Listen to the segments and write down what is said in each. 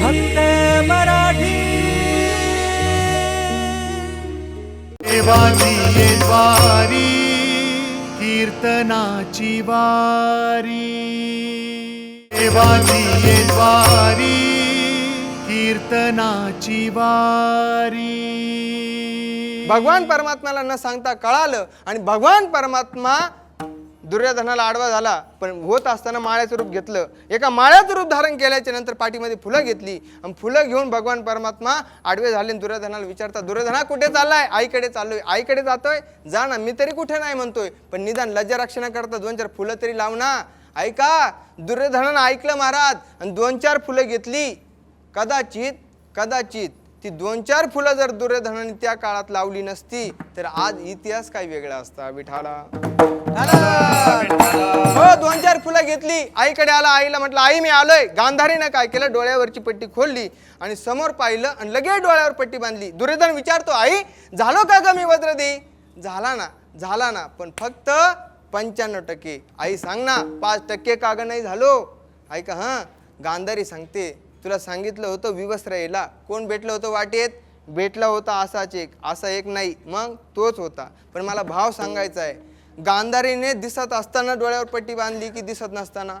फक्त मराठी. देवाची ये द्वारी कीर्तनाची वारी. देवाची ये द्वारी कीर्तनाची वारी. भगवान परमात्म्याला न सांगता कळालं आणि भगवान परमात्मा दुर्योधनाला आडवा झाला पण होत असताना माळ्याचं रूप घेतलं. एका माळ्याचं रूप धारण केल्याच्यानंतर पाठीमध्ये फुलं घेतली. आणि फुलं घेऊन भगवान परमात्मा आडवे झाले दुर्योधनाला विचारतात दुर्योधना कुठे चाललाय? आईकडे चाललोय. आईकडे जातोय? जा ना मी तरी कुठे नाही म्हणतोय. पण निदान लज्जा रक्षणा करता दोन चार फुलं तरी लाव ना ऐका दुर्योधनानं ऐकलं महाराज आणि दोन चार फुलं घेतली. कदाचित कदाचित ती दोन चार फुलं जर दुर्योधनाने त्या काळात लावली नसती तर आज इतिहास काही वेगळा असता विठाला. हो घेतली. आईकडे आला आईला म्हटलं आई मी आलोय. गांधारीनं काय केलं? डोळ्यावरची पट्टी खोलली आणि समोर पाहिलं आणि लगेच डोळ्यावर पट्टी बांधली. दुर्योधन विचारतो आई झालो का ग मी वज्र दे झाला ना झाला ना पण फक्त पंच्याण्णव टक्के. आई सांग ना पाच टक्के का ग नाही झालो? ऐका हां. गांधारी सांगते तुला सांगितलं होतं विवस्त्र यायला कोण भेटलं होतं वाटेत? भेटला होता असाच एक असा एक नाही. मग तोच होता. पण मला भाव सांगायचा आहे. गांधारीने दिसत असताना डोळ्यावर पट्टी बांधली की दिसत नसताना?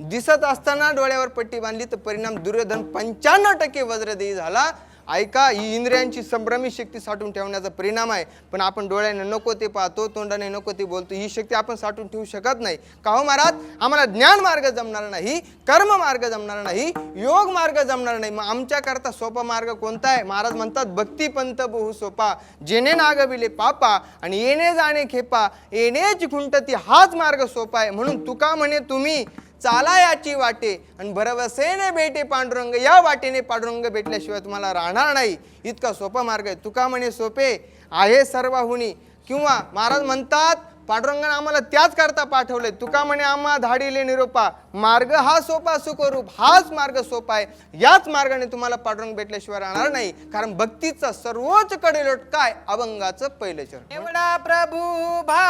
दिसत असताना डोळ्यावर पट्टी बांधली तर परिणाम दुर्योधन पंच्याण्णव टक्के वज्रदेही झाला. ऐका ही इंद्रियांची संभ्रमी शक्ती साठवून ठेवण्याचा परिणाम आहे. पण आपण डोळ्याने नको ते पाहतो तोंडाने नको ते बोलतो. ही शक्ती आपण साठवून ठेवू शकत नाही. का हो महाराज? आम्हाला ज्ञान मार्ग जमणार नाही कर्म मार्ग जमणार नाही योग मार्ग जमणार नाही. मग आमच्याकरता सोपा मार्ग कोणता आहे? महाराज म्हणतात भक्ती पंत बहु सोपा जेणे नागविले पापा आणि येणे जाणे खेपा येणेच खुंटती हाच मार्ग सोपा आहे. म्हणून तुका म्हणे तुम्ही चाला याची वाटे. आणि भरवसेने भेटे पांडुरंग या वाटेने पांडुरंग भेटल्याशिवाय तुम्हाला राहणार नाही. इतका सोपा मार्ग आहे. तुका म्हणे सोपे आहे सर्वाहुनी. किंवा महाराज म्हणतात पांडुरंगाने आम्हाला त्याच करता पाठवले तुका म्हणे आम्हा धाडीले निरोपा. मार्ग हा सोपा सुखरूप हाच मार्ग सोपा आहे. याच मार्गाने तुम्हाला पांडुरंग भेटल्याशिवाय राहणार नाही. कारण भक्तीचा सर्वोच्च कडेलोट काय? अभंगाचं पहिलं चरण. एवढा प्रभू भा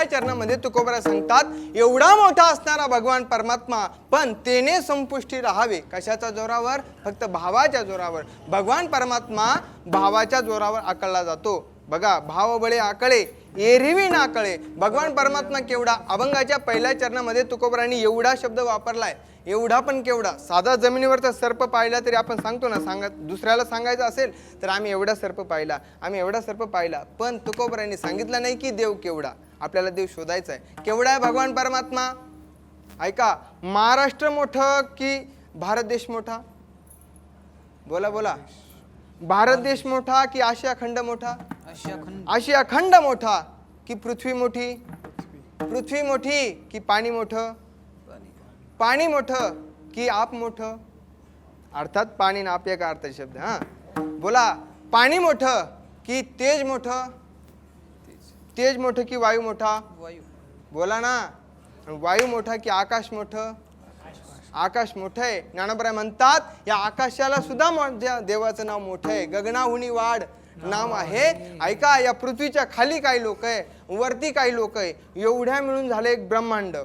पहिल्या चरणामध्ये तुकोबरा सांगतात एवढा मोठा असणारा भगवान परमात्मा पण तेने संपुष्टी राहावे. कशाच्या जोरावर? फक्त भावाच्या जोरावर. भगवान परमात्मा भावाच्या जोरावर आकळला जातो. बघा भावबळे आकळे एरवी नाकळे. भगवान परमात्मा केवढा अभंगाच्या पहिल्या चरणामध्ये तुकोबरांनी एवढा शब्द वापरलाय. एवढा पण केवढा. साधा जमिनीवरचा सर्प पाहिला तरी आपण सांगतो ना सांगत दुसऱ्याला सांगायचं असेल तर आम्ही एवढा सर्प पाहिला आम्ही एवढा सर्प पाहिला. पण तुकोबरांनी सांगितलं नाही की देव केवढा. आपल्याला देव शोधायचा आहे केवढा आहे भगवान परमात्मा? ऐका महाराष्ट्र मोठं की भारत देश मोठा? बोला बोला. भारत देश मोठा की आशिया खंड मोठा? आशिया खंड मोठा की पृथ्वी मोठी? पृथ्वी मोठी की पाणी मोठं? पाणी मोठं की आप मोठं? अर्थात पाणी ना आप एक अर्थ शब्द हां. बोला पाणी मोठं की तेज मोठं? तेज मोठं की वायू मोठा? वायू बोला ना. वायू मोठा की आकाश मोठं? आकाश मोठं आहे. ज्ञानोबराय म्हणतात या आकाशाला सुद्धा मो- देवाचं नाव मोठं आहे. गगनाहुनी वाढ नाव आहे. ऐका या पृथ्वीच्या खाली काही लोक आहे. वरती काही लोक आहे. एवढ्या मिळून झालं एक ब्रह्मांड.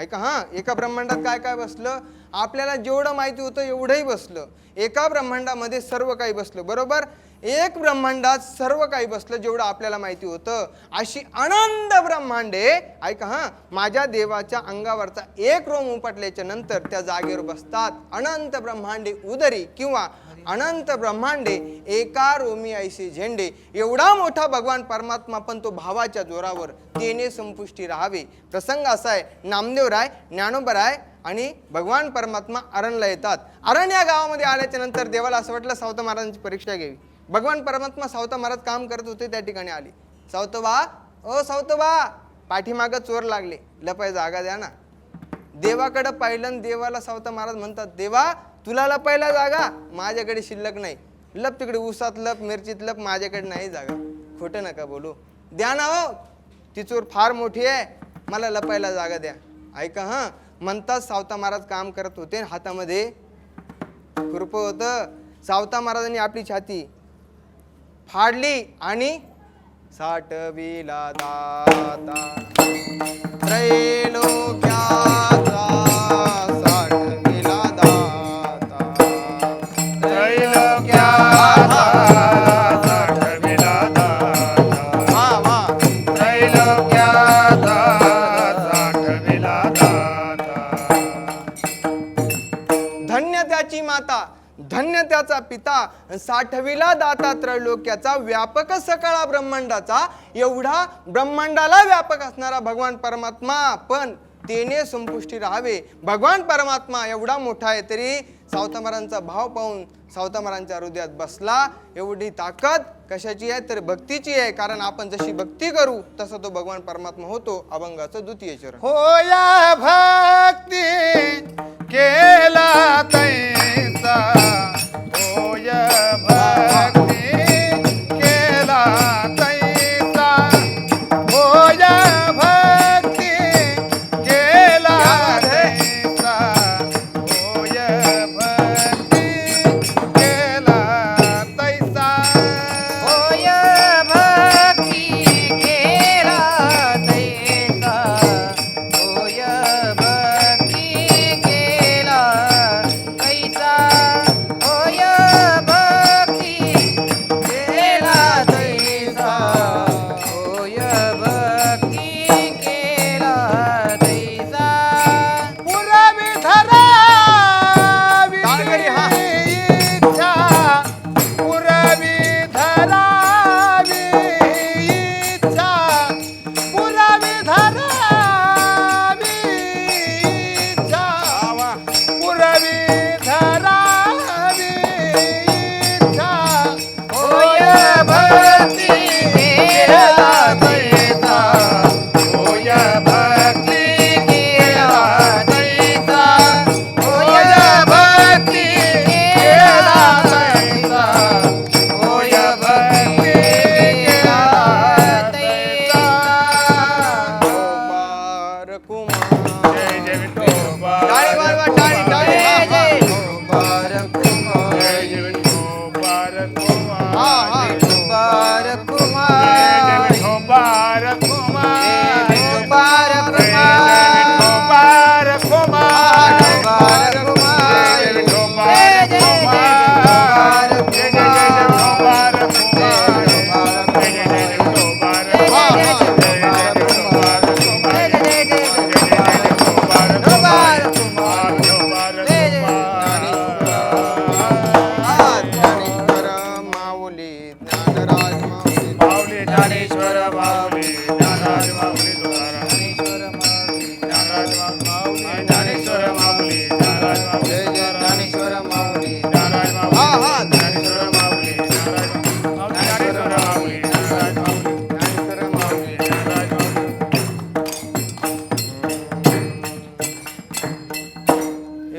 ऐका हां एका ब्रह्मांडात काय काय बसलं? आपल्याला जेवढं माहिती होतं एवढंही बसलं. एका ब्रह्मांडामध्ये सर्व काही बसलं बरोबर? एक ब्रह्मांडात सर्व काही बसलं जेवढं आपल्याला माहिती होतं. अशी अनंत ब्रह्मांडे ऐका हां माझ्या देवाच्या अंगावरचा एक रोम उपटल्याच्या नंतर त्या जागेवर बसतात. अनंत ब्रह्मांडे उदरी किंवा अनंत ब्रह्मांडे एका रोमी ऐसे झेंडे. एवढा मोठा भगवान परमात्मा पण तो भावाच्या जोरावर तेने संपुष्टी राहावे. प्रसंग असा आहे नामदेव राय ज्ञानोबा आणि भगवान परमात्मा अरणला येतात. अरण या गावामध्ये आल्याच्यानंतर देवाला असं वाटलं सावता महाराजांची परीक्षा घ्यावी. भगवान परमात्मा सावता महाराज काम करत होते त्या ठिकाणी आले. सावतोबा ओ सावतोबा पाठीमागं चोर लागले. लपाय जागा द्या ना. देवाकडं पाहिलं देवाला सावता महाराज म्हणतात देवा तुला लपायला जागा माझ्याकडे शिल्लक नाही. लप तिकडे ऊसात लप मिरचीत लप माझ्याकडे नाही जागा. खोटं नका बोलू. द्या ना हो. ती चोर फार मोठी आहे. मला लपायला जागा द्या. ऐका हां. म्हणतात सावता महाराज काम करत होते हातामध्ये कृप होतं. सावता महाराजांनी आपली छाती फाडली आणि साठविला दाता. त्रैलोक्या धन्य त्याचा पिता. साठविला दाता त्रैलोक्याचा व्यापक सकाळा ब्रह्मांडाचा एवढा ब्रह्मांडाला व्यापक असणारा भगवान परमात्मा. पण तेने संपुष्टी राहावे. भगवान परमात्मा एवढा मोठा आहे तरी सावतामारांचा भाव पाहून सावतामारांच्या हृदयात बसला. एवढी ताकद कशाची आहे? तर भक्तीची आहे. कारण आपण जशी भक्ती करू तसा तो भगवान परमात्मा होतो. अभंगाचं द्वितीय चरण. होया भक्ती केला तैसा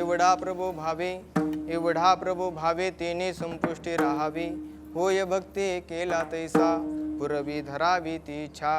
एवढा प्रभो भावे एवढा प्रभो भावे तेने संपुष्टी राहावी. होय भक्ती केला तैसा पुरवी धरावी ती इच्छा.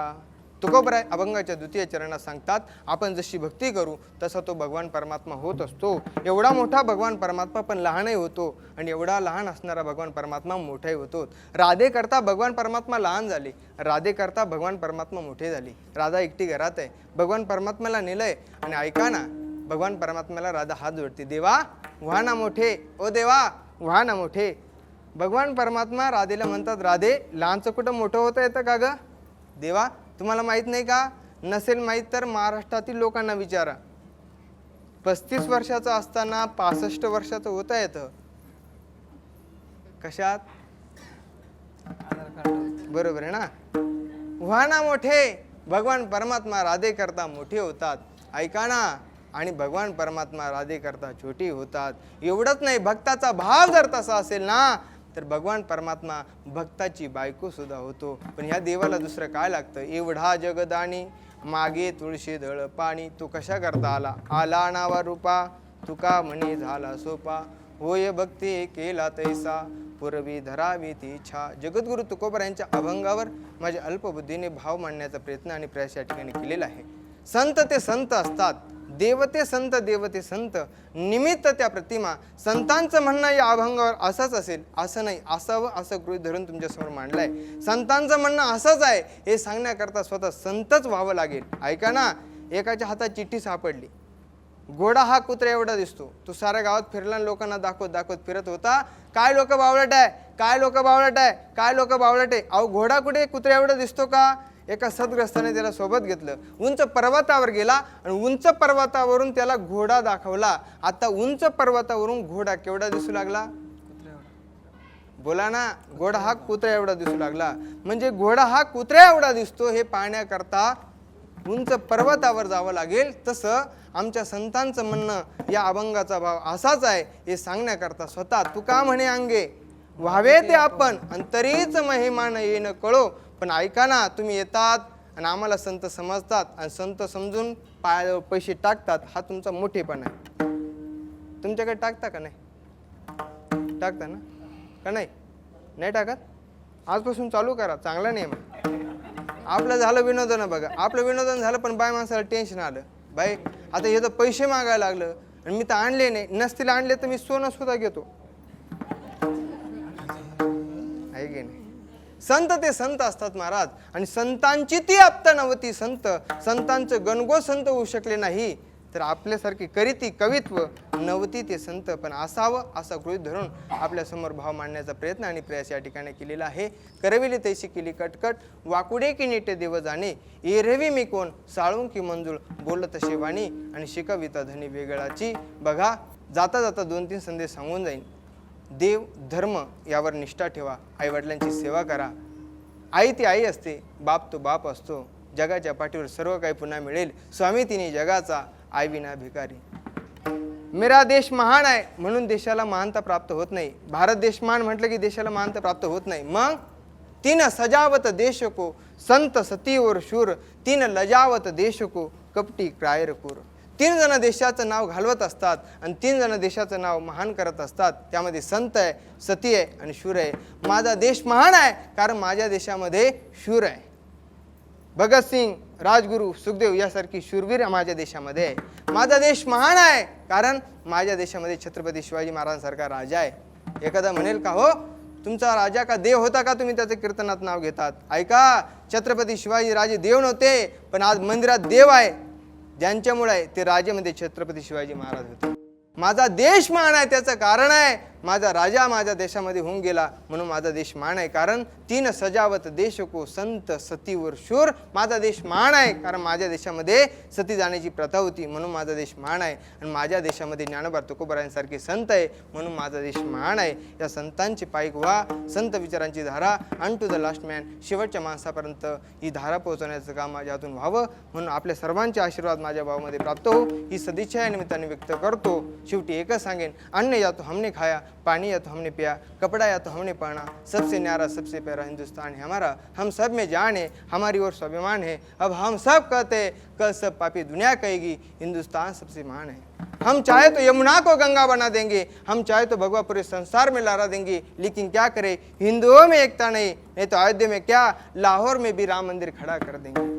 तुकोबराय अभंगाच्या द्वितीय चरणात सांगतात आपण जशी भक्ती करू तसा तो भगवान परमात्मा होत असतो. एवढा मोठा भगवान परमात्मा पण लहानही होतो आणि एवढा लहान असणारा भगवान परमात्मा मोठाही होतो. राधे करता भगवान परमात्मा लहान झाले राधे करता भगवान परमात्मा मोठे झाले. राधा एकटी घरात आहे भगवान परमात्म्याला नेलंय आणि ऐका ना भगवान परमात्म्याला राधा हात जोडते. देवा व्हा ना मोठे. ओ देवा व्हा ना मोठे. भगवान परमात्मा राधेला म्हणतात राधे लहानचं कुठं मोठं होतं येतं का ग? देवा तुम्हाला माहीत नाही का? नसेल माहीत तर महाराष्ट्रातील लोकांना विचारा. पस्तीस वर्षाचं असताना पासष्ट वर्षाचं होता येतं. कशात? बरोबर आहे ना? व्हा ना मोठे. भगवान परमात्मा राधे करता मोठे होतात. ऐका ना. आणि भगवान परमात्मा राधे करता छोटी होतात. एवढंच नाही भक्ताचा भाव जर तसा असेल ना तर भगवान परमात्मा भक्ताची बायको सुद्धा होतो. पण ह्या देवाला दुसरं काय लागतं? एवढा जगदानी मागे तुळशी दळ पाणी. तो कशा करता आला? आला नावा रूपा तुका म्हणे झाला सोपा. होय भक्ती केला तैसा पूर्वी धरावी ती इच्छा. जगद्गुरु तुकोबर यांच्या अभंगावर माझ्या अल्पबुद्धीने भाव मांडण्याचा प्रयत्न आणि प्रयास या ठिकाणी केलेला आहे. संत ते संत असतात. देवते संत देवते संत निमित्त त्या प्रतिमा. संतांचं म्हणणं या अभंगावर असंच असेल असं नाही. असावं असं गृहित धरून तुमच्यासमोर मांडलंय. संतांचं म्हणणं असंच आहे हे सांगण्याकरता स्वतः संतच व्हावं लागेल. ऐका ना एकाच्या हातात चिठ्ठी सापडली. घोडा हा कुत्रा एवढा दिसतो. तो साऱ्या गावात फिरला लोकांना दाखवत दाखवत फिरत होता काय लोक बावळट आहे? काय लोक बावळट आहे? काय लोक बावळट आहे? अहो घोडा कुठे? कुत्रा एवढा दिसतो का? एका सदग्रस्ताने त्याला सोबत घेतलं. उंच पर्वतावर गेला आणि उंच पर्वतावरून त्याला घोडा दाखवला. आता उंच पर्वतावरून घोडा केवढा दिसू लागला? बोला ना घोडा हा कुत्रा एवढा दिसू लागला. म्हणजे घोडा हा कुत्र्या एवढा दिसतो हे पाहण्याकरता उंच पर्वतावर जावं लागेल. तसं आमच्या संतांचं म्हणणं या अभंगाचा भाव असाच आहे हे सांगण्याकरता स्वतः तुका म्हणे अंगे व्हावे ते आपण आणि तरीच महिमान येणं कळो. पण ऐका ना तुम्ही येतात आणि आम्हाला संत समजतात आणि संत समजून पायावर पैसे टाकतात हा तुमचा मोठेपणा आहे. तुमच्याकडे टाकता का नाही? टाकता ना? का नाही? नाही टाकत? आजपासून चालू करा चांगला नियम मग आपलं झालं विनोदन बघा. आपलं विनोदन झालं पण बाय माणसाला टेन्शन आलं. बाई आता हे तर पैसे मागायला लागलं आणि मी तर आणले नाही. नसतील आणले तर मी सोनं सुद्धा घेतो. आहे की नाही? संत ते संत असतात महाराज. आणि संतांची ती आपता नव्हती संत. संतांचं गणगो संत होऊ शकले नाही तर आपल्यासारखी करीती कवित्व नवती ते संत पण असावं असा गृहित धरून आपल्यासमोर भाव मांडण्याचा प्रयत्न आणि प्रयास या ठिकाणी केलेला आहे. करविली तैशी केली कटकट वाकुडे की नेटे देव जाणे एरवी मी कोण साळून की मंजूळ बोलत तसे वाणी आणि शिकविता धनी वेगळाची. बघा जाता जाता दोन तीन संदेश सांगून जाईन. देव धर्म यावर निष्ठा ठेवा. आईवडिलांची सेवा करा. आई ती आई असते बाप तो बाप असतो. जगाच्या पाठीवर सर्व काही पुन्हा मिळेल. स्वामी तिने जगाचा आई विना भिकारी. मेरा देश महान आहे म्हणून देशाला महानता प्राप्त होत नाही. भारत देश महान म्हटलं की देशाला महानता प्राप्त होत नाही. मग? तीन सजावत देश को संत सती और शूर. तीन लजावत देश को कपटी क्रायर कूर तीन जण देशाचं नाव घालवत असतात आणि तीन जण देशाचं नाव महान करत असतात. त्यामध्ये संत आहे सती आहे आणि शूर आहे. माझा देश महान आहे कारण माझ्या देशामध्ये शूर आहे. भगतसिंग राजगुरू सुखदेव यासारखी शूरवीर माझ्या देशामध्ये आहे. माझा देश महान आहे कारण माझ्या देशामध्ये छत्रपती शिवाजी महाराजांसारखा राजा आहे. एखादा म्हणेल का हो तुमचा राजा का देव होता का तुम्ही त्याचं कीर्तनात नाव घेतात? ऐका छत्रपती शिवाजी राजे देव नव्हते पण आज मंदिरात देव आहे. ज्यांच्यामुळे ते राजेमध्ये छत्रपती शिवाजी महाराज होते. माझा देश मान आहे त्याचं कारण आहे माझा राजा माझ्या देशामध्ये होऊन गेला म्हणून माझा देश मान आहे. कारण तीन सजावत देश को संत सतीवर शूर. माझा देश मान आहे. कारण माझ्या देशामध्ये सती जाण्याची प्रथा होती म्हणून माझा देश मान आहे. आणि माझ्या देशामध्ये ज्ञानोबा तुकोबरायांसारखे संत आहे म्हणून माझा देश मान आहे. या संतांची पायक व्हा संत विचारांची धारा अन टू द लास्ट मॅन शेवटच्या माणसापर्यंत ही धारा पोहोचवण्याचं काम माझ्या हातून व्हावं म्हणून आपल्या सर्वांचे आशीर्वाद माझ्या भावामध्ये प्राप्त हो. ही सदिच्छा या निमित्ताने व्यक्त करतो. शेवटी एकच सांगेन अन्न या तो हमने खाया पानी या तो हमने पिया, कपड़ा या तो हमने पहना। सबसे न्यारा, सबसे प्यारा हिंदुस्तान है हमारा। हम सब में जान है, हमारी ओर स्वाभिमान है। अब हम सब कहते कल सब पापी दुनिया कहेगी, हिंदुस्तान सबसे महान है। हम चाहे तो यमुना को गंगा बना देंगे, हम चाहे तो भगवा पूरे संसार में लहरा देंगे, लेकिन क्या करें, हिंदुओं में एकता नहीं नहीं तो अयोध्या में क्या, लाहौर में भी राम मंदिर खड़ा कर देंगे।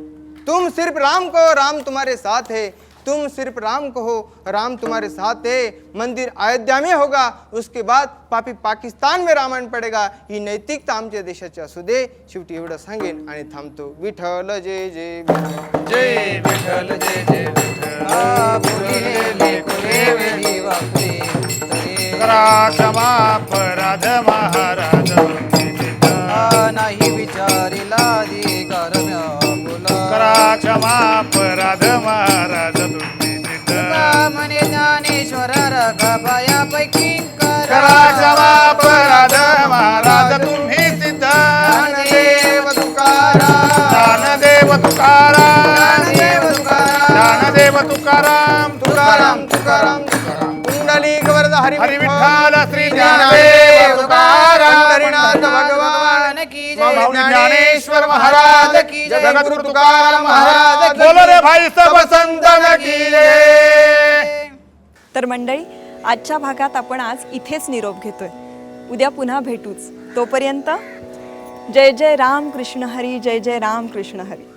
तुम सिर्फ़ राम को, राम तुम्हारे साथ है तुम सिर्फ राम कहो राम तुम्हारे साथ है मंदिर अयोध्या में होगा उसके बाद पापी पाकिस्तान में रामायण पडेगा ही नैतिकता आमच्या देशाची असू दे शेवटी एवढं सांगेन आणि थांबतो. विठ्ठल जय जय जय विठ्ठल जय जय अपराध महाराज. नाही विचारिला अधिकार व्याकुला करा क्षमा अपराध महाराज रखबायापैकी करा क्षमा अपराध महाराज तुम्ही सिद्ध. तुकाराम. तुकाराम. तुकाराम. तुकाराम वरद हरी हरी विठ्ठल श्री ज्ञानदेव ज्ञानदेव तुकाराम तुकाराम पंढरीनाथ भगवान की जय. ज्ञानेश्वर महाराज की जय. जगद्गुरु तुकाराम महाराज की बोलो रे जय. भाई सब संतन की जय. तर मंडळी आजच्या भागात आपण आज इथेच निरोप घेतोय. उद्या पुन्हा भेटूच. तोपर्यंत जय जय राम कृष्ण हरी जय जय राम कृष्ण हरी.